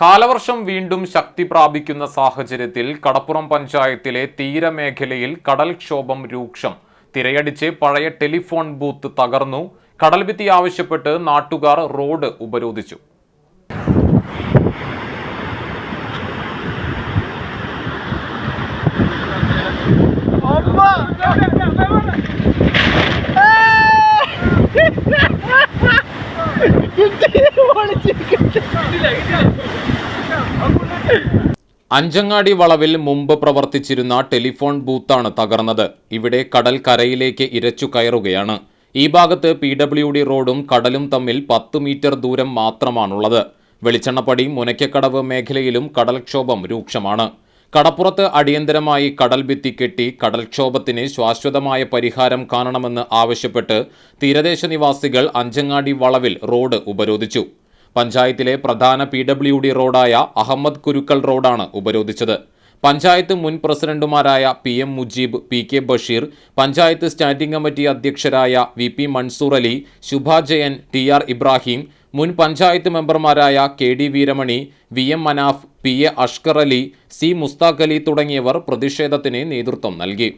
കാലവർഷം വീണ്ടും ശക്തി പ്രാപിക്കുന്ന സാഹചര്യത്തിൽ കടപ്പുറം പഞ്ചായത്തിലെ തീരമേഖലയിൽ കടൽക്ഷോഭം രൂക്ഷം. തിരയടിച്ച് പഴയ ടെലിഫോൺ ബൂത്ത് തകർന്നു. കടൽഭിത്തി ആവശ്യപ്പെട്ട് നാട്ടുകാർ റോഡ് ഉപരോധിച്ചു. അഞ്ചങ്ങാടി വളവിൽ മുമ്പ് പ്രവർത്തിച്ചിരുന്ന ടെലിഫോൺ ബൂത്താണ് തകർന്നത്. ഇവിടെ കടൽ കരയിലേക്ക് ഇരച്ചു കയറുകയാണ്. ഈ ഭാഗത്ത് പി ഡബ്ല്യു ഡി റോഡും കടലും തമ്മിൽ പത്ത് മീറ്റർ ദൂരം മാത്രമാണുള്ളത്. വെളിച്ചെണ്ണപ്പടി മുനയ്ക്കക്കടവ് മേഖലയിലും കടൽക്ഷോഭം രൂക്ഷമാണ്. കടപ്പുറത്ത് അടിയന്തരമായി കടൽ ഭിത്തി കെട്ടി കടൽക്ഷോഭത്തിന് ശാശ്വതമായ പരിഹാരം കാണണമെന്ന് ആവശ്യപ്പെട്ട് തീരദേശ നിവാസികൾ അഞ്ചങ്ങാടി വളവിൽ റോഡ് ഉപരോധിച്ചു. പഞ്ചായത്തിലെ പ്രധാന പി ഡബ്ല്യു ഡി റോഡായ അഹമ്മദ് കുരുക്കൽ റോഡാണ് ഉപരോധിച്ചത്. പഞ്ചായത്ത് മുൻ പ്രസിഡന്റുമാരായ P M Mujeeb P K Basheer panchayat standing committee അധ്യക്ഷരായ V P Mansoor Ali Shubha Jayan T R Ibrahim മുൻ പഞ്ചായത്ത് മെമ്പർമാരായ K D Veeramani V M Manaf P A Ashkar Ali C Mushtaq Ali തുടങ്ങിയവർ പ്രതിഷേധത്തിന് നേതൃത്വം നൽകി.